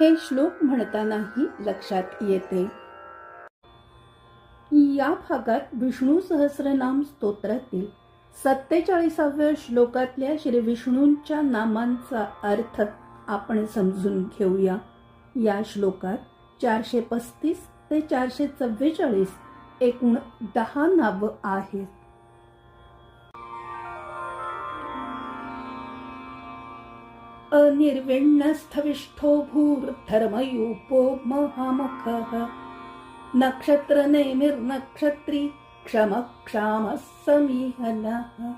हे श्लोक म्हणतानाही लक्षात येते. या भागात विष्णू सहस्रनाम स्तोत्रातील सत्तेचाळीसाव्या श्लोकातल्या श्री विष्णूंच्या नामांचा अर्थ आपण समजून घेऊया. या श्लोकात चारशे पस्तीस ते चारशे चव्वेचाळीस एकूण दहा नावं आहेत. अनिर्विण्णस्थविष्ठो भूर्धर्मयूपो महामुखः नक्षत्रनेमिर्नक्षत्री क्षमक्षामः समीहनः।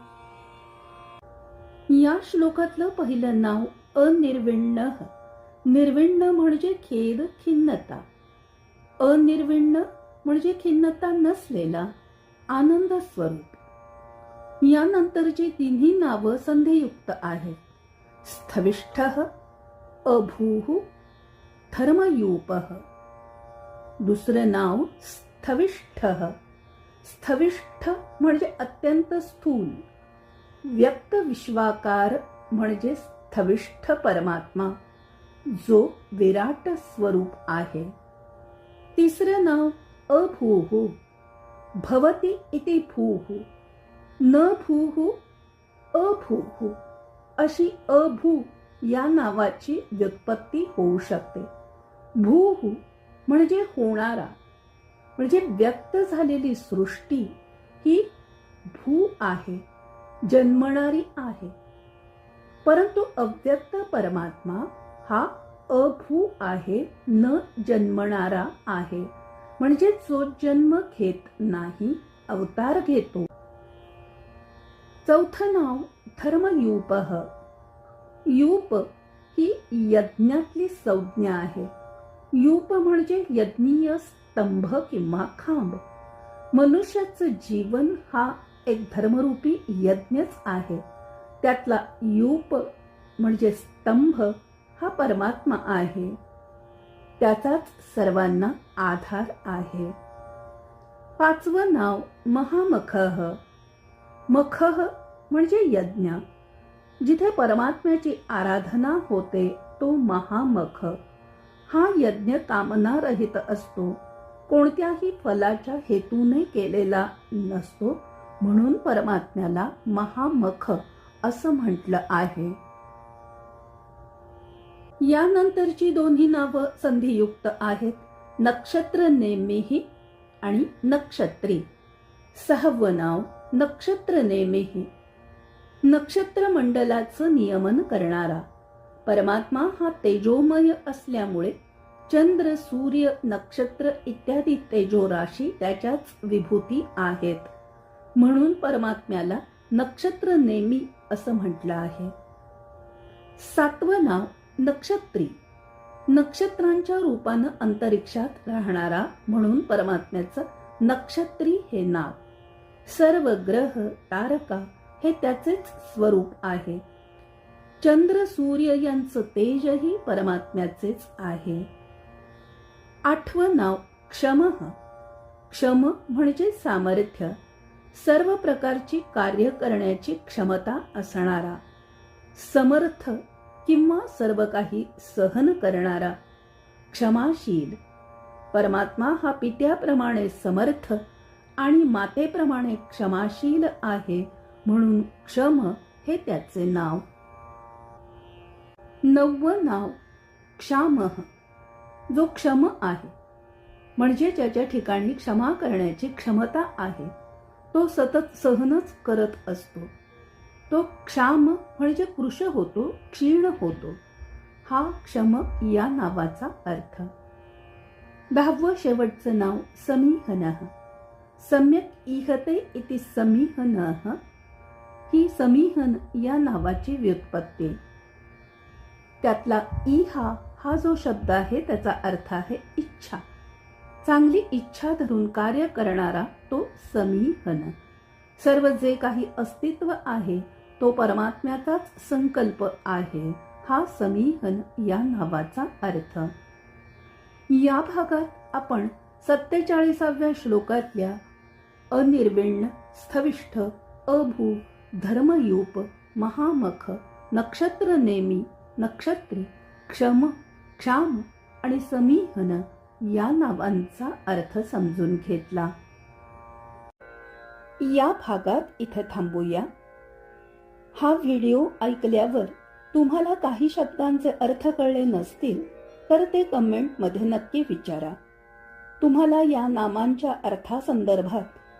या श्लोकातलं पहिलं नाव अनिर्विण्ण। निर्विण्ण म्हणजे खेद खिन्नता। अनिर्विण्ण म्हणजे खिन्नता नसलेला आनंद स्वरूप यानंतरची तिन्ही नावं संधियुक्त आहेत स्थविष्ठ अभूः धर्मयूप। दुसरं नाव स्थविष्ठ। स्थविष्ठ म्हणजे अत्यंत स्थूल। व्यक्त विश्वाकार म्हणजे स्थविष्ठ परमात्मा जो विराट स्वरूप आहे। तिसरं नाव अभूः। भवती इति भूः। न भूः अभूः। अशी अभू या नावाची व्युत्पत्ती होऊ शकते. भूहू म्हणजे होणारा म्हणजे व्यक्त झालेली सृष्टी ही भू आहे जन्मणारी आहे. परंतु अव्यक्त परमात्मा हा अभू आहे न जन्मणारा आहे. म्हणजे जो जन्म घेत नाही अवतार घेतो. चौथं नाव धर्मयूप. यूप ही यज्ञातली संज्ञा आहे. यूप म्हणजे यज्ञीय स्तंभ किंवा खांब. मनुष्याचं जीवन हा एक धर्मरूपी यज्ञच आहे. त्यातला यूप म्हणजे स्तंभ हा परमात्मा आहे. त्याचाच सर्वांना आधार आहे. पाचवं नाव महामखह मखह म्हणजे यज्ञ. जिथे परमात्म्याची आराधना होते तो महामख. हा यज्ञ कामनारहित असतो. कोणत्याही फलाच्या हेतूने केलेला नसतो म्हणून परमात्म्याला महामख असं म्हटलं आहे. यानंतरची दोन्ही नावं संधियुक्त आहेत. नक्षत्र नेमेही आणि नक्षत्री. सहावं नाव नक्षत्र नेमेही. नक्षत्र मंडलाचं नियमन करणारा. परमात्मा हा तेजोमय असल्यामुळे चंद्र सूर्य नक्षत्र इत्यादी तेजोराशी त्याच्याच विभूती आहेत. म्हणून परमात्म्याला नक्षत्र नेमी असं म्हटलं आहे. सातवं नाव नक्षत्री. नक्षत्रांच्या रूपानं अंतरिक्षात राहणारा म्हणून परमात्म्याचं नक्षत्री हे नाव. सर्व ग्रह तारका हे त्याचेच स्वरूप आहे. चंद्र सूर्य यांचं तेजही परमात्म्याचेच आहे. आठवं नाव क्षम. क्षम म्हणजे सामर्थ्य. सर्व प्रकारची कार्य करण्याची क्षमता असणारा. समर्थ किंवा सर्व काही सहन करणारा. क्षमाशील. परमात्मा हा पित्याप्रमाणे समर्थ आणि मातेप्रमाणे क्षमाशील आहे म्हणून क्षम हे त्याचे नाव. नव्व नाव क्षाम. जो क्षम आहे. म्हणजे ज्याच्या ठिकाणी क्षमा करण्याची क्षमता आहे तो सतत सहनच करत असतो. तो क्षाम म्हणजे कृश होतो क्षीण होतो. हा क्षम या नावाचा अर्थ. दहावं शेवटचं नाव समीहनः. सम्यक इहते इति समीहन ही समीहन या नावाची व्युत्पत्ती. त्यातला इहा हा जो शब्द आहे त्याचा अर्थ आहे इच्छा. चांगली इच्छा धरून कार्य करणारा तो समीहन. सर्व जे काही अस्तित्व आहे तो परमात्म्याचाच संकल्प आहे हा समीहन या नावाचा अर्थ. या भागात आपण सत्तेचाळीसाव्या श्लोकातल्या अनिर्विण्ण स्थविष्ठ अभू धर्मयूप महामख नक्षत्र नेमी नक्षत्री क्षम क्षाम आणि समीहन या नावांचा अर्थ समजून घेतला. या भागात इथं थांबूया. हा व्हिडिओ ऐकल्यावर तुम्हाला काही शब्दांचे अर्थ कळले नसतील तर ते कमेंटमध्ये नक्की विचारा. तुम्हाला या नामांच्या अर्थासंदर्भात